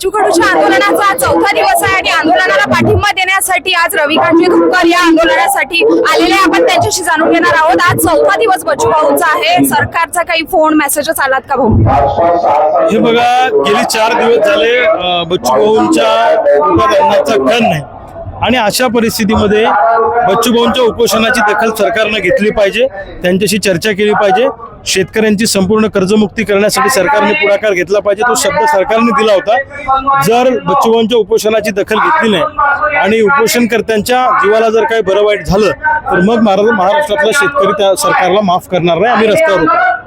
बच्चू कडूच्या आंदोलनाचा आज चौथा दिवस आहे आणि आंदोलनाला पाठिंबा देण्यासाठी आज रविकांतजी धुक्कर या आंदोलनासाठी आलेले आपण त्यांच्याशी जाणून घेणार आहोत. आज चौथा दिवस बच्चू भाऊचा आहे. सरकारचा काही फोन मेसेजेस आलात का भाऊ? हे बघा गेली चार दिवस झाले बच्चू भाऊंच्या उत्पादनाचा कण नाही. आणि अशा परिस्थितीमध्ये बच्चूभाऊंच्या उपोषणाची दखल सरकारनं घेतली पाहिजे त्यांच्याशी चर्चा केली पाहिजे शेतकऱ्यांची संपूर्ण कर्जमुक्ती करण्यासाठी सरकारने पुढाकार घेतला पाहिजे तो शब्द सरकारने दिला होता. जर बच्चूभाऊंच्या उपोषणाची दखल घेतली नाही आणि उपोषणकर्त्यांच्या जीवाला जर काही बरं वाईट झालं तर मग महाराष्ट्रातला शेतकरी त्या सरकारला माफ करणार नाही आम्ही रस्त्यावर होतो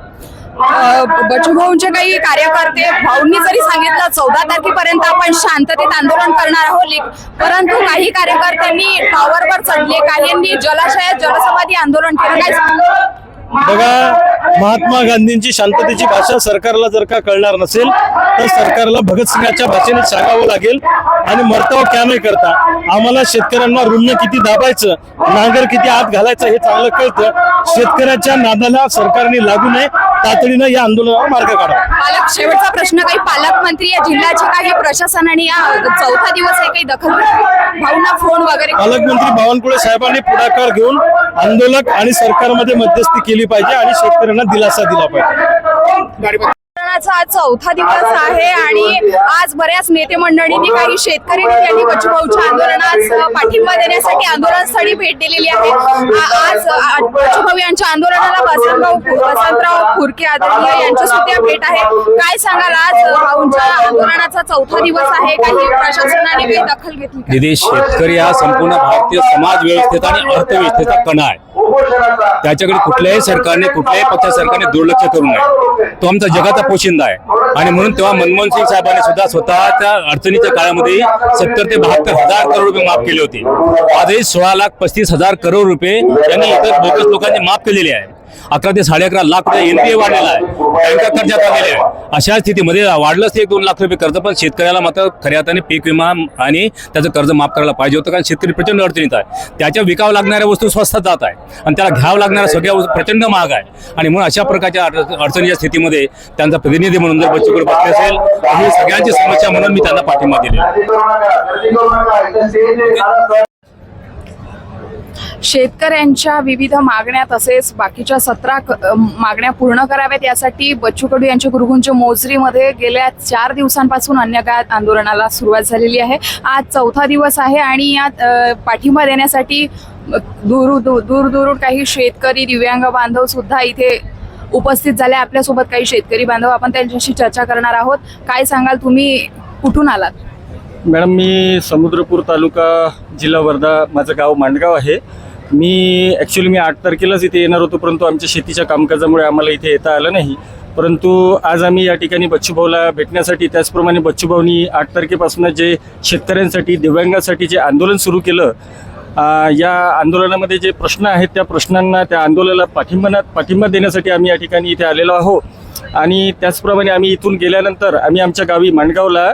बच्चू भाऊंचे काही कार्यकर्ते भाऊंनी जरी सांगितलं चौदा तारखेपर्यंत आपण शांततेत आंदोलन करणार आहोत परंतु काही कार्यकर्त्यांनी टावरवर चढले काहींनी जलाशयात जलसमाधी आंदोलन केलं. काय बघा महात्मा गांधींची शांततेची भाषा सरकारला जर का कळणार नसेल तर सरकारला भगतसिंगाच्या भाषेने सांगावं लागेल आणि मर्तव क्या नाही करता? आम्हाला शेतकऱ्यांना रुग्ण किती दाबायचं नांगर किती आत घालायचं हे चांगलं कळतं. शेतकऱ्याच्या नादाला सरकारने लागू नये. तातडीनं या आंदोलनावर मार्ग काढावा पालक शेवटचा प्रश्न काही पालकमंत्री या जिल्ह्याचे काही प्रशासनाने या चौथा दिवस आहे काही दखल घेतली? भाऊंना फोन वगैरे पालकमंत्री बावनकुळे साहेबांनी पुढाकार घेऊन आंदोलक आणि सरकारमध्ये मध्यस्थी केली पाहिजे आणि शेतकऱ्यांना दिलासा दिला पाहिजे आंदोलनाचा आज चौथा दिवस आहे आणि आज बऱ्याच नेते मंडळींनी काही शेतकरी नेत्यांनी बच्चूभाऊच्या आंदोलनास पाठिंबा देण्यासाठी आंदोलनस्थळी भेट दिलेली आहे. आज बच्चूभाऊ यांच्या आंदोलनाला वसंतराव वसंतराव फुरके आदरणीय यांची सुद्धा भेट आहे काय सांगाल आज भाऊंच्या आंदोलनाचा चौथा दिवस आहे? काही प्रशासनाने काही दखल घेतली का? दिदी शेतकरी हा संपूर्ण भारतीय समाज व्यवस्थेचा आणि अर्थव्यवस्थेचा कणा आहे. त्याच्याकडे कुठल्याही सरकारने कुठल्याही पक्ष सरकारने दुर्लक्ष करू नये. तो आमचा जगाचा पोशिंदा आहे. आणि म्हणून तेव्हा मनमोहन सिंग साहेबांनी सुद्धा स्वतःच्या अडचणीच्या काळामध्ये सत्तर ते बहात्तर हजार करोड रुपये माफ केले होते. आजही सोळा लाख पस्तीस हजार करोड रुपये यांनी इतर बोगस लोकांनी माफ केलेले आहे. अकरा ते साडे अकरा लाख रुपये एनपीए वाढलेला आहे. बँका कर्जात आलेले आहे अशा स्थितीमध्ये वाढलंच ते एक दोन लाख रुपये कर्ज पण शेतकऱ्याला मात्र खऱ्या अर्थाने पीक विमा आणि त्याचं कर्ज माफ करायला पाहिजे होतं कारण शेतकरी प्रचंड अडचणीत आहे. त्याच्या विकावं लागणाऱ्या वस्तू स्वस्तात जात आहे आणि त्याला घ्यावं लागणाऱ्या सगळ्या वस्तू प्रचंड महाग आहे. आणि म्हणून अशा प्रकारच्या अडचणीच्या स्थितीमध्ये त्यांचा प्रतिनिधी म्हणून जर बच्चूकडे बसले असेल तर ही सगळ्यांची समस्या म्हणून मी त्यांना पाठिंबा दिलेला शेतकऱ्यांच्या विविध मागण्या तसेच बाकीच्या सतरा मागण्या पूर्ण कराव्यात यासाठी बच्चू कडू यांच्या गुरुकुंच्या मोजरीमध्ये गेल्या चार दिवसांपासून अन्य काळात आंदोलनाला सुरुवात झालेली आहे. आज चौथा दिवस आहे आणि यात पाठिंबा देण्यासाठी अ, दूर दूर दूर काही शेतकरी दिव्यांग बांधव सुद्धा इथे उपस्थित झाले. आपल्यासोबत काही शेतकरी बांधव आपण त्यांच्याशी चर्चा करणार आहोत. काय सांगाल तुम्ही? कुठून आलात? मॅडम मी समुद्रपूर तालुका जिल्हा वर्धा माझं गाव मांडगाव आहे. मी ॲक्च्युली मी आठ तारखेलाच इथे येणार होतो परंतु आमच्या शेतीच्या कामकाजामुळे आम्हाला इथे येता आलं नाही. परंतु आज आम्ही या ठिकाणी बच्चूभाऊला भेटण्यासाठी त्याचप्रमाणे बच्चूभाऊनी आठ तारखेपासून जे शेतकऱ्यांसाठी दिव्यांगासाठी जे आंदोलन सुरू केलं या आंदोलनामध्ये जे प्रश्न आहेत त्या प्रश्नांना त्या आंदोलनाला पाठिंबा पाठिंबा देण्यासाठी आम्ही या ठिकाणी इथे आलेलो आहोत आणि त्याचप्रमाणे आम्ही इथून गेल्यानंतर आम्ही आमच्या गावी माणगावला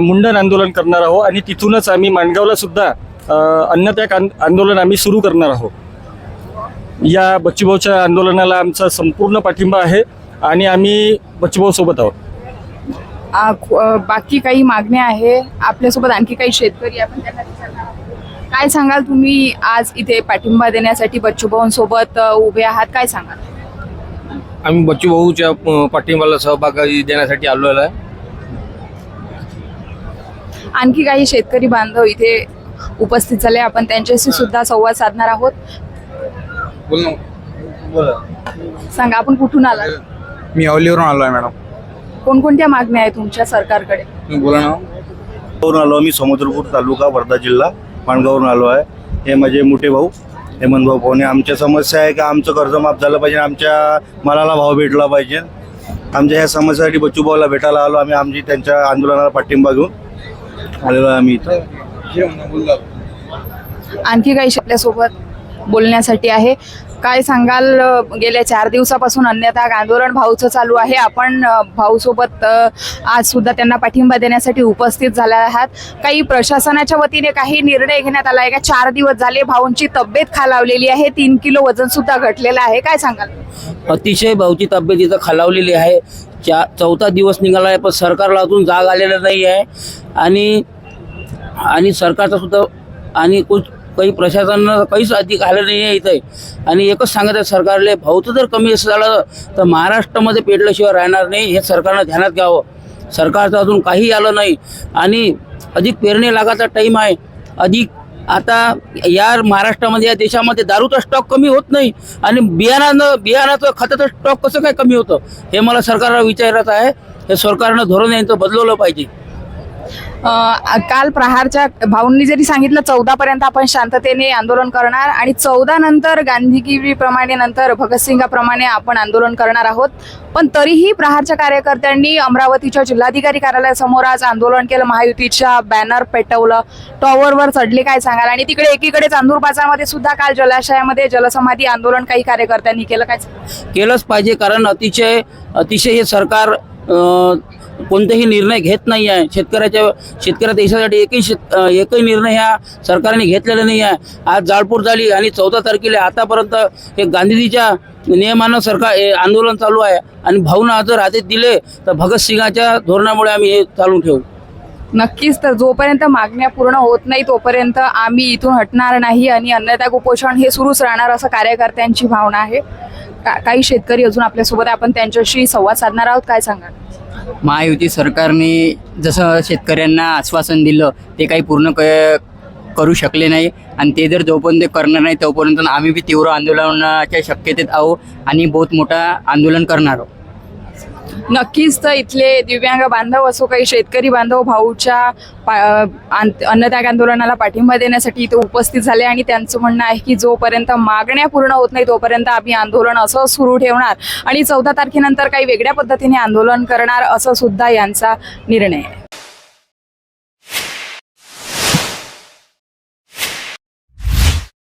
मुंडन आंदोलन करणार आहोत आणि तिथूनच आम्ही माणगावला सुद्धा अन्नत्याग आंदोलन आम्ही सुरू करणार आहोत. या बच्चूभाऊच्या आंदोलनाला आमचा संपूर्ण पाठिंबा आहे आणि आम्ही बच्चूभाऊ सोबत आहोत. बाकी काही मागण्या आहे? आपल्यासोबत आणखी काही शेतकरी आपण. काय सांगाल तुम्ही आज इथे पाठिंबा देण्यासाठी बच्चूभाऊंसोबत उभे आहात? काय सांगाल? आम्ही बच्चू भाऊच्या अ, पाठिंबाला सहभागी देण्यासाठी आलेलो आहे. आणखी काही शेतकरी बांधव इथे उपस्थित झाले. आपण त्यांच्याशी सुद्धा संवाद साधणार आहोत. बोल ना. सांगा आपण कुठून आला मी अवलीवरून आलो आहे मॅडम. कोणकोणत्या मागण्या आहेत तुमच्या सरकारकडे? तुम्ही बोला ना. वरून आलो मी समुद्रपूर तालुका वर्धा जिल्हा माणगावरून आलो आहे. हे माझे मोठे भाऊ हेमंत भाऊ पाहुणे. आमच्या समस्या आहे का? आमचं कर्ज माफ झालं पाहिजे. आमच्या मालाला भाव भेटला पाहिजे. आमच्या ह्या समस्यासाठी बच्चूभाऊला भेटायला आलो. आम्ही आमची त्यांच्या आंदोलनाला पाठिंबा घेऊन आलेलो आहे आम्ही इथं. आणखी काही आपल्यासोबत बोलण्यासाठी आहे. काय सांगाल गेल्या चार दिवसापासून अन्यथा आंदोलन भाऊचं चालू आहे. आपण भाऊसोबत आज सुद्धा त्यांना पाठिंबा देण्यासाठी उपस्थित झाला आहात. काही प्रशासनाच्या वतीने काही निर्णय घेण्यात आला आहे का? चार दिवस झाले भाऊंची तब्येत खालावलेली आहे. तीन किलो वजन सुद्धा घटलेलं आहे. काय सांगाल? अतिशय भाऊची तब्येत इथं खालावलेली आहे. चौथा दिवस निघाला आहे पण सरकारला अजून जाग आलेला नाही आहे. आणि आणि सरकारचा सुद्धा आणि कुछ काही प्रशासनानं काहीच अधिक आलं नाही आहे इथं. आणि एकच सांगत आहे सरकारले भाऊचं जर कमी असं झालं तर महाराष्ट्रामध्ये पेटल्याशिवाय राहणार नाही हे सरकारनं ध्यानात घ्यावं. सरकारचं अजून काही आलं नाही. आणि अधिक पेरणी लागायचा टाईम आहे. अधिक आता या महाराष्ट्रामध्ये या देशामध्ये दारूचा स्टॉक कमी होत नाही. आणि बियाणानं बियाणाचं खताचं स्टॉक कसं काय कमी होतं? हे मला सरकारला विचारायचं आहे. हे सरकारनं धोरण यांचं बदलवलं पाहिजे. काल प्रहारच्या भाऊंनी जरी सांगितलं चौदा पर्यंत आपण शांततेने आंदोलन करणार आणि चौदा नंतर गांधीगिरीप्रमाणे नंतर भगतसिंगाप्रमाणे आपण आंदोलन करणार आहोत. पण तरीही प्रहारच्या कार्यकर्त्यांनी अमरावतीच्या जिल्हाधिकारी कार्यालयासमोर आज आंदोलन केलं. महायुतीच्या बॅनर पेटवलं. टॉवरवर चढले काय सांगाल? आणि तिकडे एकीकडे चांदूर बाजारमध्ये सुद्धा काल जलाशयामध्ये जलसमाधी आंदोलन काही कार्यकर्त्यांनी केलं काय? केलंच पाहिजे कारण अतिशय अतिशय हे सरकार कोणतेही निर्णय घेत नाही आहे शेतकऱ्याच्या शेतकऱ्या देशासाठी एकही शेत एकही निर्णय ह्या सरकारने घेतलेला नाही आहे आज जाळपूर झाली आणि चौदा तारखेला आतापर्यंत हे गांधीजीच्या नियमानं सरकार आंदोलन चालू आहे. आणि भाऊनं जर आदेश दिले तर भगतसिंगाच्या धोरणामुळे आम्ही हे चालू ठेवू. नक्कीच तर जोपर्यंत मागण्या पूर्ण होत नाही तोपर्यंत आम्ही इथून हटणार नाही आणि अन्नदा कुपोषण हे सुरूच राहणार असं कार्यकर्त्यांची भावना आहे. का- काही शेतकरी अजून आपल्यासोबत आहे. आपण त्यांच्याशी संवाद साधणार आहोत काय सांगाल महायुती सरकारने जसं शेतकऱ्यांना आश्वासन दिलं ते काही पूर्ण क करू शकले नाही आणि ते जर जोपर्यंत करणार नाही तोपर्यंत आम्ही बी तीव्र आंदोलनाच्या शक्यतेत आहो आणि बहुत मोठा आंदोलन करणार आहोत नक्कीच तर इथले दिव्यांग बांधव असो काही शेतकरी बांधव भाऊच्या पा- अन्नत्याग आंदोलनाला पाठिंबा देण्यासाठी इथे उपस्थित झाले आणि त्यांचं म्हणणं आहे की जोपर्यंत मागण्या पूर्ण होत नाही तोपर्यंत आम्ही आंदोलन असं सुरू ठेवणार आणि चौदा तारखेनंतर काही वेगळ्या पद्धतीने आंदोलन करणार असं सुद्धा यांचा निर्णय आहे.